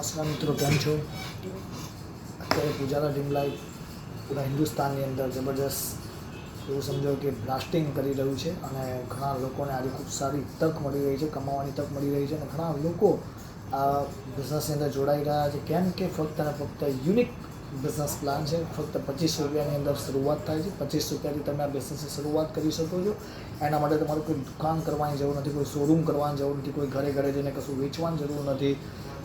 નમસ્કાર મિત્રો, કેમ છો? અત્યારે પૂજાના ટીમ લાઈફ પૂરા હિન્દુસ્તાનની અંદર જબરજસ્ત એવું સમજો કે બ્લાસ્ટિંગ કરી રહ્યું છે અને ઘણા લોકોને આજે ખૂબ સારી તક મળી રહી છે, કમાવાની તક મળી રહી છે અને ઘણા લોકો આ બિઝનેસની અંદર જોડાઈ રહ્યા છે. કેમ કે ફક્ત અને ફક્ત યુનિક બિઝનેસ પ્લાન છે. ફક્ત પચીસ રૂપિયાની અંદર શરૂઆત થાય છે. પચીસ રૂપિયાથી તમે આ બિઝનેસની શરૂઆત કરી શકો છો. એના માટે તમારે કોઈ દુકાન કરવાની જરૂર નથી, કોઈ શોરૂમ કરવાની જરૂર નથી, કોઈ ઘરે ઘરે જઈને કશું વેચવાની જરૂર નથી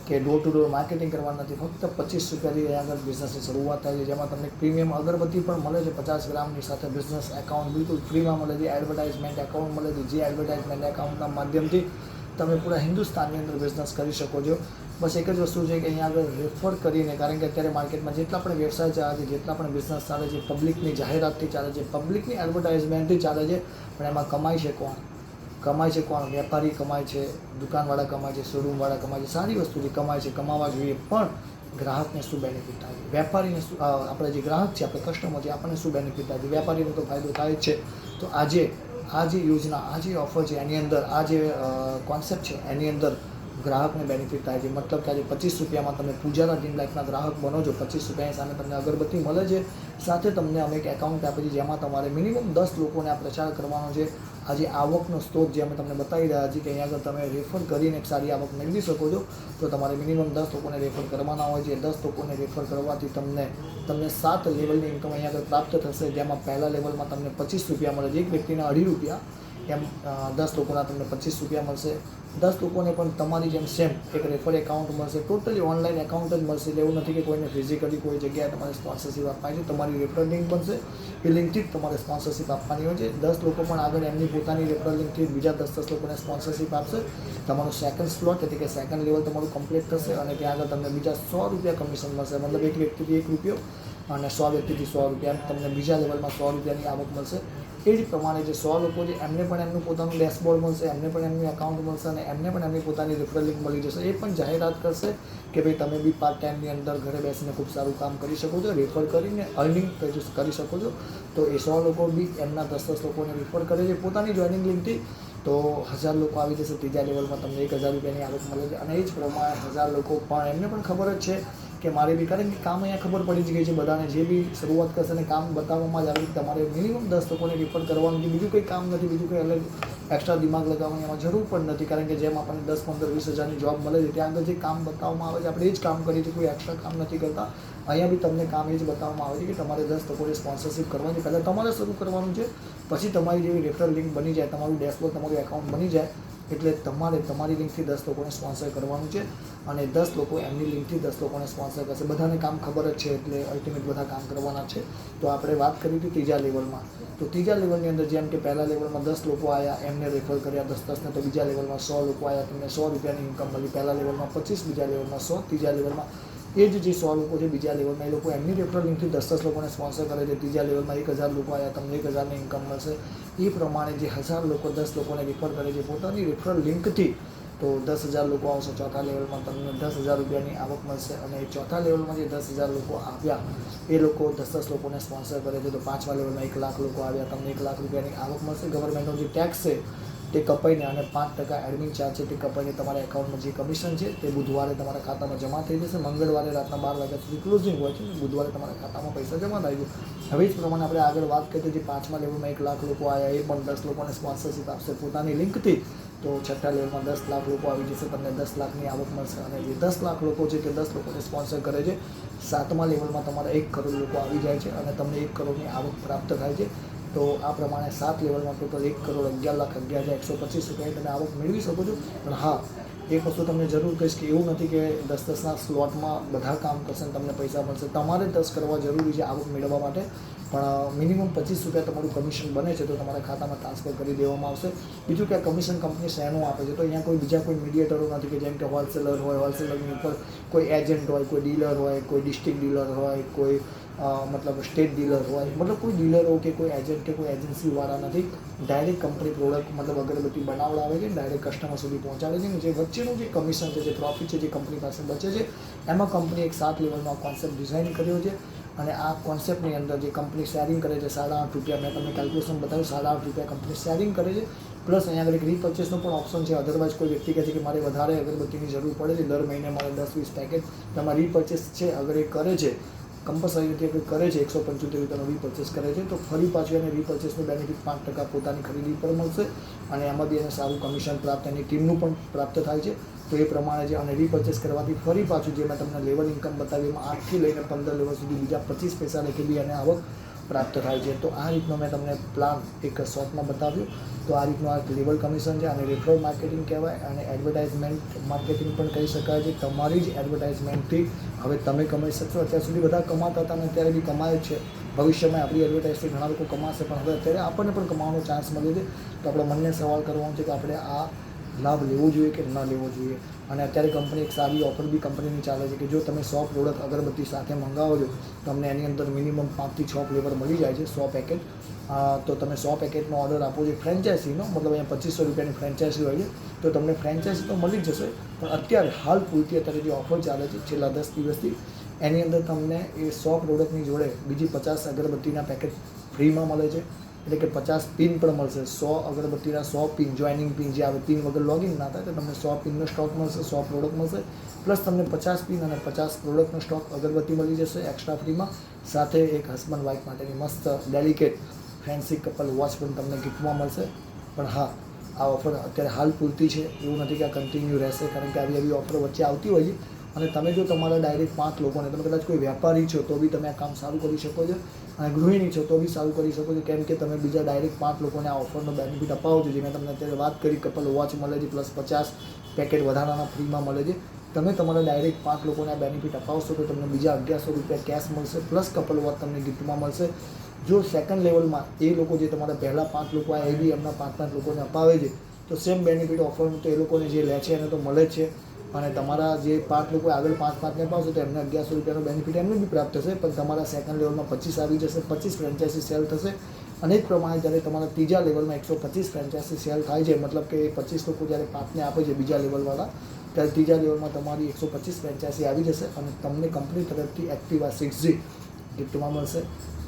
કે ડોર ટુ ડોર માર્કેટિંગ કરવાનું નથી. ફક્ત પચીસ રૂપિયાથી અહીંયા આગળ બિઝનેસની શરૂઆત થાય છે. જેમાં તમને પ્રીમિયમ અગરબત્તી પણ મળે છે, પચાસ ગ્રામની સાથે બિઝનેસ એકાઉન્ટ બિલકુલ ફ્રીમાં મળે છે. એડવર્ટાઇઝમેન્ટ એકાઉન્ટ મળે છે. જે એડવર્ટાઇઝમેન્ટ એકાઉન્ટના માધ્યમથી તમે પૂરા હિન્દુસ્તાનની અંદર બિઝનેસ કરી શકો છો. બસ એક જ વસ્તુ છે કે અહીંયા આગળ રેફર કરીને, કારણ કે અત્યારે માર્કેટમાં જેટલા પણ વ્યવસાય ચાલે છે, જેટલા પણ બિઝનેસ ચાલે છે પબ્લિકની જાહેરાતથી ચાલે છે પબ્લિકની એડવર્ટાઇઝમેન્ટથી ચાલે છે, પણ એમાં કમાઈ છે કોણ? કમાય છે કોણ? વેપારી કમાય છે, દુકાનવાળા કમાય છે શોરૂમવાળા કમાય છે, સારી વસ્તુ જે કમાય છે, કમાવા જોઈએ, પણ ગ્રાહકને શું બેનિફિટ થાય? વેપારીને શું આપણે જે ગ્રાહક છે, આપણે કસ્ટમર છે, આપણને શું બેનિફિટ થાય? છે વેપારીને તો ફાયદો થાય જ છે. તો આજે આ જે યોજના, આ જે ઓફર છે, એની અંદર, આ જે કોન્સેપ્ટ છે, એની અંદર ગ્રાહકને બેનિફિટ થાય છે. મતલબ કે આજે પચીસ રૂપિયામાં તમે પૂજાના ડીમ લાઈફના ગ્રાહક બનો છો, પચીસ રૂપિયાની સામે તમને અગરબત્તી મળે છે. સાથે તમને અમે એક એકાઉન્ટ આપે છે, જેમાં તમારે મિનિમમ દસ લોકોને આ પ્રચાર કરવાનો છે. આજે આવકનો સ્ત્રોત જે અમે તમને બતાવી રહ્યા છીએ કે અહીંયા આગળ તમે રેફર કરીને એક સારી આવક મેળવી શકો છો, તો તમારે મિનિમમ દસ લોકોને રેફર કરવાના હોય છે. દસ લોકોને રેફર કરવાથી તમને તમને સાત લેવલની ઇન્કમ અહીંયા આગળ પ્રાપ્ત થશે, જેમાં પહેલા લેવલમાં તમને પચીસ રૂપિયા મળે છે. એક વ્યક્તિને અઢી રૂપિયા એમ દસ લોકોના તમને પચીસ રૂપિયા મળશે. દસ લોકોને પણ તમારી જેમ સેમ એક રેફર એકાઉન્ટ મળશે. ટોટલી ઓનલાઈન એકાઉન્ટ જ મળશે. એવું નથી કે કોઈને ફિઝિકલી કોઈ જગ્યાએ તમારે સ્પોન્સરશિપ આપવાની છે. તમારી રેફરલ લિંક બનશે. એ લિંકથી જ તમારે સ્પોન્સરશિપ આપવાની હોય છે. દસ લોકો પણ આગળ એમની પોતાની રેફરલ લિંકથી બીજા દસ દસ લોકોને સ્પોન્સરશિપ આપશે. તમારું સેકન્ડ સ્લોટ એટલે કે સેકન્ડ લેવલ તમારું કમ્પ્લીટ થશે અને ત્યાં આગળ તમને બીજા સો રૂપિયા કમિશન મળશે. મતલબ એક વ્યક્તિથી એક રૂપિયો અને સો વ્યક્તિથી સો રૂપિયા તમને બીજા લેવલમાં સો રૂપિયાની આવક મળશે. એ જ પ્રમાણે જે સો લોકો છે, એમને પણ એમનું પોતાનું ડેશબોર્ડ મળશે, એમને પણ એમનું એકાઉન્ટ મળશે અને એમને પણ એમની પોતાની રેફરલ લિંક મળી જશે. એ પણ જાહેરાત કરશે કે ભાઈ તમે બી પાર્ટ ટાઈમની અંદર ઘરે બેસીને ખૂબ સારું કામ કરી શકો છો રેફર કરીને અર્નિંગ કરી શકો છો. તો એ સો લોકો બી એમના દસ દસ લોકોને રેફર કરે છે, પોતાની જોઈનિંગ લિંકથી તો હજાર લોકો આવી જશે, ત્રીજા લેવલમાં તમને એક હજાર રૂપિયાની આવક મળે છે અને એ જ પ્રમાણે હજાર લોકો પણ, એમને પણ ખબર જ છે કે મારે બી કારણ કે કામ અહીંયા ખબર પડી જ ગઈ છે બધાને જે બી શરૂઆત કરશે ને કામ બતાવવામાં જ આવે તમારે મિનિમમ દસ લોકોને રિફર કરવાનું કે બીજું કંઈ કામ નથી, બીજું કંઈ અલગ એક્સ્ટ્રા દિમાગ લગાવવાની એમાં જરૂર પણ નથી. કારણ કે જેમ આપણને દસ, પંદર, વીસ હજારની જોબ મળે છે, ત્યાં આગળ જે કામ બતાવવામાં આવે છે, આપણે એ જ કામ કરીએ છીએ, કોઈ એક્સ્ટ્રા કામ નથી કરતા. અહીંયા બી તમને કામ એ જ બતાવવામાં આવે છે કે તમારે દસ લોકોને સ્પોન્સરશિપ કરવાની પહેલાં તમારે શરૂ કરવાનું છે, પછી તમારી જેવી રેફરલ લિંક બની જાય, તમારું ડેશબોર્ડ તમારું એકાઉન્ટ બની જાય એટલે તમારે તમારી લિંકથી દસ લોકોને સ્પોન્સર કરવાનું છે અને દસ લોકો એમની લિંકથી દસ લોકોને સ્પોન્સર કરશે. બધાને કામ ખબર જ છે એટલે અલ્ટિમેટ બધા કામ કરવાના છે. તો આપણે વાત કરી હતી ત્રીજા લેવલમાં તો ત્રીજા લેવલની અંદર જેમ કે પહેલા લેવલમાં દસ લોકો આવ્યા એમને રેફર કર્યા દસ દસને, તો બીજા લેવલમાં સો લોકો આવ્યા તમને સો રૂપિયાની ઇન્કમ મળી. પહેલા લેવલમાં પચીસ, બીજા લેવલમાં સો, ત્રીજા લેવલમાં એ જ જે સો લોકો છે બીજા લેવલમાં એ લોકો એમની રેફરલ લિંકથી દસ દસ લોકોને સ્પોન્સર કરે છે, ત્રીજા લેવલમાં એક હજાર લોકો આવ્યા તમને એક હજારની ઇન્કમ મળશે. એ પ્રમાણે જે હજાર લોકો, દસ લોકોને રિફર કરે છે, પોતાની રેફરલ લિંકથી તો દસ હજાર લોકો આવશે ચોથા લેવલમાં તમને દસ હજાર રૂપિયાની આવક મળશે અને ચોથા લેવલમાં જે દસ હજાર લોકો આવ્યા, એ લોકો દસ દસ લોકોને સ્પોન્સર કરે છે, તો પાંચમા લેવલમાં એક લાખ લોકો આવ્યા, તમને એક લાખ રૂપિયાની આવક મળશે. ગવર્મેન્ટનો જે ટેક્સ છે તે કપાઈને અને પાંચ ટકા એડમિન ચાર્જ છે તે કપાઈને તમારા એકાઉન્ટમાં જે કમિશન છે તે બુધવારે તમારા ખાતામાં જમા થઈ જશે. મંગળવારે રાતના બાર વાગ્યા સુધી ક્લોઝિંગ હોય છે બુધવારે તમારા ખાતામાં પૈસા જમા થાય છે. હવે જ પ્રમાણે આપણે આગળ વાત કરીએ જે પાંચમા લેવલમાં એક લાખ લોકો આવ્યા એ પણ દસ લોકોને સ્પોન્સરશિપ આપશે પોતાની લિંકથી તો છઠ્ઠા લેવલમાં દસ લાખ લોકો આવી જશે, તમને દસ લાખની આવક મળશે. અને જે દસ લાખ લોકો છે તે દસ લોકોને સ્પોન્સર કરે છે. સાતમા લેવલમાં તમારા એક કરોડ લોકો આવી જાય છે અને તમને એક કરોડની આવક પ્રાપ્ત થાય છે. તો આ પ્રમાણે સાત લેવલમાં ટોટલ એક કરોડ અગિયાર લાખ અગિયાર હજાર એકસો પચીસ રૂપિયાની તમે આવક મેળવી શકો છો. પણ હા, એક વસ્તુ તમને જરૂર કહીશ કે એવું નથી કે દસ દસના સ્લોટમાં બધા કામ કરશે તમને પૈસા મળશે. તમારે દસ કરવા જરૂરી છે આવક મેળવવા માટે. પણ મિનિમમ પચીસ રૂપિયા તમારું કમિશન બને છે તો તમારા ખાતામાં ટ્રાન્સફર કરી દેવામાં આવશે. બીજું કે કમિશન કંપની શેનું આપે છે? તો અહીંયા કોઈ બીજા કોઈ મીડિયેટરો નથી કે જેમ કે હોલસેલર હોય હોલસેલરની ઉપર કોઈ એજન્ટ હોય, કોઈ ડીલર હોય, કોઈ ડિસ્ટ્રિક્ટ ડીલર હોય, કોઈ મતલબ સ્ટેટ ડીલર હોય, મતલબ કોઈ ડીલરો કે કોઈ એજન્ટ કે કોઈ એજન્સીવાળા નથી ડાયરેક્ટ કંપની પ્રોડક્ટ મતલબ અગરબત્તી બનાવડાવે છે ડાયરેક્ટ કસ્ટમર સુધી પહોંચાડે છે જે વચ્ચેનું જે કમિશન છે, જે પ્રોફિટ છે, જે કંપની પાસે બચે છે, એમાં કંપની એક સાત લેવલનો કોન્સેપ્ટ ડિઝાઇન કર્યો છે અને આ કોન્સેપ્ટની અંદર જે કંપની શેરિંગ કરે છે, સાડા આઠ રૂપિયા, મેં તમને કેલ્ક્યુલેશન બતાવ્યું, સાડા આઠ રૂપિયા કંપની શેરિંગ કરે છે પ્લસ અહીંયા આગળ એક રીપર્ચેસનો પણ ઓપ્શન છે અધરવાઇઝ કોઈ વ્યક્તિ કહે છે કે મારે વધારે અગરબત્તીની જરૂર પડે છે, દર મહિને મારે દસ વીસ પેકેટ તમારે રીપર્ચેસ છે, અગર એ કરે છે કમ્પલસરી રીતે કોઈ કરે છે, એકસો પંચોતેર રૂપિયાનો રીપર્ચેસ કરે છે, તો ફરી પાછું એને રીપર્ચેસનું બેનિફિટ પાંચ ટકા પોતાની ખરીદી પર મળશે અને એમાં બી એને સારું કમિશન પ્રાપ્ત, એની ટીમનું પણ પ્રાપ્ત થાય છે. તો એ પ્રમાણે છે અને રીપર્ચેસ કરવાથી ફરી પાછું જે મેં તમને લેવલ ઇન્કમ બતાવી, એમાં આઠથી લઈને પંદર લેવલ સુધી બીજા પચીસ પૈસા લેખી એને આવક પ્રાપ્ત થાય છે. તો આ રીતનો મેં તમને પ્લાન એક શોર્ટમાં બતાવ્યું. તો આ રીતનું આ લેવલ કમિશન છે અને રેફરલ માર્કેટિંગ કહેવાય અને એડવર્ટાઇઝમેન્ટ માર્કેટિંગ પણ કહી શકાય છે. તમારી જ એડવર્ટાઇઝમેન્ટથી હવે તમે કમાઈ શકશો. અત્યાર સુધી બધા કમાતા હતા અને અત્યારે બી કમાય છે. ભવિષ્યમાં આપણી એડવર્ટાઇઝથી ઘણા લોકો કમાશે, પણ હવે અત્યારે આપણને પણ કમાવાનો ચાન્સ મળ્યો છે તો આપણે મનને સવાલ કરવાનો છે કે આપણે આ લાભ લેવો જોઈએ કે ન લેવો જોઈએ? અને અત્યારે કંપની એક સારી ઓફર બી કંપનીની ચાલે છે કે જો તમે સો પ્રોડક્ટ અગરબત્તી સાથે મંગાવો છો, તમને એની અંદર મિનિમમ પાંચથી છ ફ્લેવર મળી જાય છે સો પેકેટ તો તમે સો પેકેટનો ઓર્ડર આપો છો ફ્રેન્ચાઇઝીનો મતલબ અહીંયા પચીસો રૂપિયાની ફ્રેન્ચાઇઝી હોય છે, તો તમને ફ્રેન્ચાઇઝી તો મળી જશે, પણ અત્યારે હાલ પૂરતી અત્યારે જે ઓફર ચાલે છે છેલ્લા દસ દિવસથી, એની અંદર તમને એ સો પ્રોડક્ટની જોડે બીજી પચાસ અગરબત્તીના પેકેટ ફ્રીમાં મળે છે. એટલે કે પચાસ પિન પણ મળશે. સો અગરબત્તીના સો પિન જોઈનિંગ પિન જે આવે, પિન વગર લોગિન ના થાય, તો તમને સો પિનનો સ્ટોક મળશે, સો પ્રોડક્ટ મળશે. પ્લસ તમને પચાસ પિન અને પચાસ પ્રોડક્ટનો સ્ટોક અગરબત્તી મળી જશે એક્સ્ટ્રા ફ્રીમાં સાથે એક હસબન્ડ વાઇફ માટેની મસ્ત ડેલિકેટ ફેન્સી કપલ વોચ પણ તમને ગિફ્ટમાં મળશે. પણ હા, આ ઓફર અત્યારે હાલ પૂરતી છે. એવું નથી કે આ કન્ટિન્યુ રહેશે, કારણ કે આવી આવી ઓફર વચ્ચે આવતી હોય છે. અને તમે જો તમારા ડાયરેક્ટ પાંચ લોકોને, તમે કદાચ કોઈ વેપારી છો, તો બી તમે આ કામ સારું કરી શકો છો. ગૃહિણી છો, તો બી સારું કરી શકો છો. કેમ કે તમે બીજા ડાયરેક્ટ પાંચ લોકોને આ ઓફરનો બેનિફિટ અપાવો છો. જે મેં તમને અત્યારે વાત કરી કપલ વોચ મળે છે પ્લસ પચાસ પેકેટ વધારાના ફ્રીમાં મળે છે. તમે તમારા ડાયરેક્ટ પાંચ લોકોને આ બેનિફિટ અપાવશો તો તમને બીજા અગિયારસો રૂપિયા કેશ મળશે પ્લસ કપલ વોચ તમને ગિફ્ટમાં મળશે. જો સેકન્ડ લેવલમાં એ લોકો જે તમારા પહેલાં પાંચ લોકો આ એ બી એમના પાંચ પાંચ લોકોને અપાવે છે, તો સેમ બેનિફિટ ઓફરનું તો એ લોકોને જે લે છે એને તો મળે જ છે. અને તમારા જે પાંચ લોકો આગળ પાંચ પાંચને અપાવશો તો એમને અગિયારસો રૂપિયાનો બેનિફિટ એમને બી પ્રાપ્ત થશે. પણ તમારા સેકન્ડ લેવલમાં પચીસ આવી જશે, પચીસ ફ્રેન્ચાઇઝી સેલ થશે. અને જ પ્રમાણે જ્યારે તમારા ત્રીજા લેવલમાં એકસો પચીસ ફ્રેન્ચાઇઝી સેલ થાય છે, મતલબ કે પચીસ લોકો જ્યારે પાંચને આપે છે બીજા લેવલવાળા ત્યારે ત્રીજા લેવલમાં તમારી એકસો પચીસ ફ્રેન્ચાઇઝી આવી જશે અને તમને કંપની તરફથી એક્ટિવા સિક્સ જી ગિફ્ટમાં મળશે.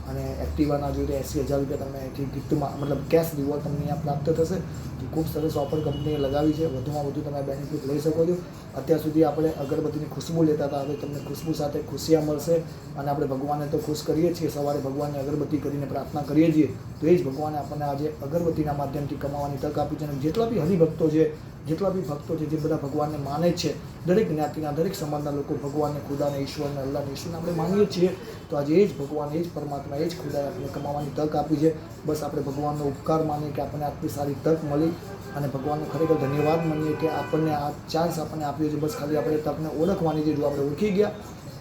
અને એક્ટિવાના જોડે એંસી હજાર રૂપિયા તમે એથી ગિફ્ટમાં મતલબ કેશ રિવોર્ડ તમને અહીંયા પ્રાપ્ત થશે. તો ખૂબ સરસ ઓફર કંપનીએ લગાવી છે. વધુમાં વધુ તમે બેનિફિટ લઈ શકો છો. અત્યાર સુધી આપણે અગરબત્તીની ખુશ્બુ લેતા હતા. હવે તમને ખુશ્બુ સાથે ખુશિયા મળશે અને આપણે ભગવાનને તો ખુશ કરીએ છીએ. સવારે ભગવાનને અગરબત્તી કરીને પ્રાર્થના કરીએ છીએ. તો એ જ ભગવાને આપણને આજે અગરબત્તીના માધ્યમથી કમાવાની તક આપી છે. અને જેટલા બી હરિભક્તો છે જેટલા બી ભક્તો છે, જે બધા ભગવાનને માને છે, દરેક જ્ઞાતિના, દરેક સમાજના લોકો ભગવાનને, ખુદાને, ઈશ્વરને, અલ્લાહને, ઈશ્વરને આપણે માનીએ છીએ. તો આજે એ જ ભગવાન, એ જ પરમાત્મા, એ જ ખુદાએ આપણને કમાવાની તક આપી છે. બસ આપણે ભગવાનનો ઉપકાર માનીએ કે આપણને આટલી સારી તક મળી અને ભગવાનનો ખરેખર ધન્યવાદ માનીએ કે આપણને આ ચાન્સ આપણને આપ્યો છે. બસ ખાલી આપણે તકને ઓળખવાની છે, જો આપણે ઓળખી ગયા,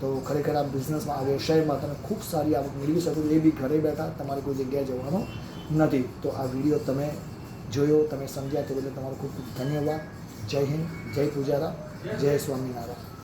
તો ખરેખર આ બિઝનેસમાં આ વ્યવસાયમાં તમે ખૂબ સારી આવક મેળવી શકો એ બી ઘરે બેઠા તમારે કોઈ જગ્યાએ જવાનું નથી. તો આ વીડિયો તમે જોયો, તમે સમજ્યા તે બદલ તમારો ખૂબ ખૂબ ધન્યવાદ. જય હિન્દ, જય પૂજારા, જય સ્વામિનારાયણ.